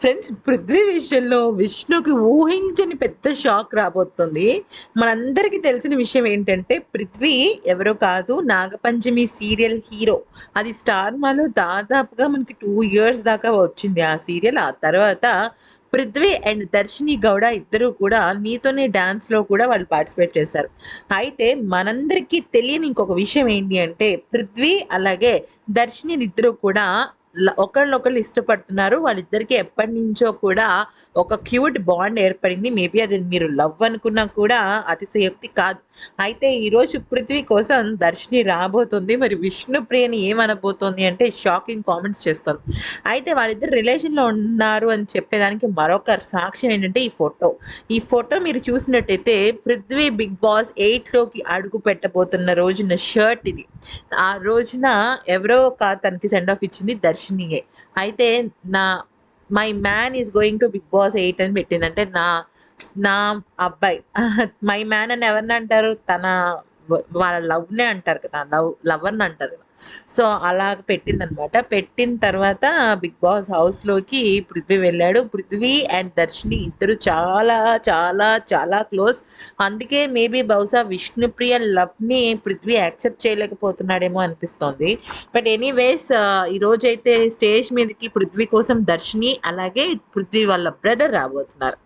Friends Prithvi విషయంలో విష్ణుకి ఊహించని పెద్ద షాక్ రాబోతుంది. మనందరికీ తెలిసిన విషయం ఏంటంటే పృథ్వీ ఎవరో కాదు నాగపంచమి సీరియల్ హీరో. అది స్టార్ మాలో దాదాపుగా మనకి టూ ఇయర్స్ దాకా వచ్చింది ఆ సీరియల్. ఆ తర్వాత పృథ్వీ అండ్ దర్శిని గౌడ ఇద్దరు కూడా నీతోనే డ్యాన్స్లో కూడా వాళ్ళు పార్టిసిపేట్ చేశారు. అయితే మనందరికీ తెలియని ఇంకొక విషయం ఏంటి అంటే పృథ్వీ అలాగే దర్శిని ఇద్దరు కూడా ఒకళ్ళొకళ్ళు ఇష్టపడుతున్నారు. వాళ్ళిద్దరికి ఎప్పటి నుంచో కూడా ఒక క్యూట్ బాండ్ ఏర్పడింది. మేబీ అది మీరు లవ్ అనుకున్నా కూడా అతిశయోక్తి కాదు. అయితే ఈరోజు పృథ్వీ కోసం దర్శిని రాబోతుంది. మరి విష్ణుప్రియని ఏమనబోతోంది అంటే షాకింగ్ కామెంట్స్ చేస్తారు. అయితే వాళ్ళిద్దరు రిలేషన్లో ఉన్నారు అని చెప్పేదానికి మరొక సాక్ష్యం ఏంటంటే ఈ ఫోటో. ఈ ఫోటో మీరు చూసినట్టయితే పృథ్వీ బిగ్ బాస్ ఎయిట్లోకి అడుగు పెట్టబోతున్న రోజున షర్ట్ ఇది. ఆ రోజున ఎవరో ఒక తనకి సెండ్ ఆఫ్ ఇచ్చింది వచ్చినాయే అయితే నా my man is going to Bigg Boss eight అని పెట్టింది. అంటే నా నా అబ్బాయి. మై మ్యాన్ అని ఎవరిని అంటారు? తన వాళ్ళ లవ్నే అంటారు కదా లవ్ లవర్ని అంటారు కదా. సో అలా పెట్టిందనమాట. పెట్టిన తర్వాత బిగ్ బాస్ హౌస్లోకి పృథ్వీ వెళ్ళాడు. పృథ్వీ అండ్ దర్శిని ఇద్దరు చాలా చాలా చాలా క్లోజ్. అందుకే మేబీ బహుశా విష్ణుప్రియ లవ్ని పృథ్వీ యాక్సెప్ట్ చేయలేకపోతున్నాడేమో అనిపిస్తోంది. బట్ ఎనీవేస్ ఈ రోజైతే స్టేజ్ మీదకి పృథ్వీ కోసం దర్శిని అలాగే పృథ్వీ వాళ్ళ బ్రదర్ రాబోతున్నారు.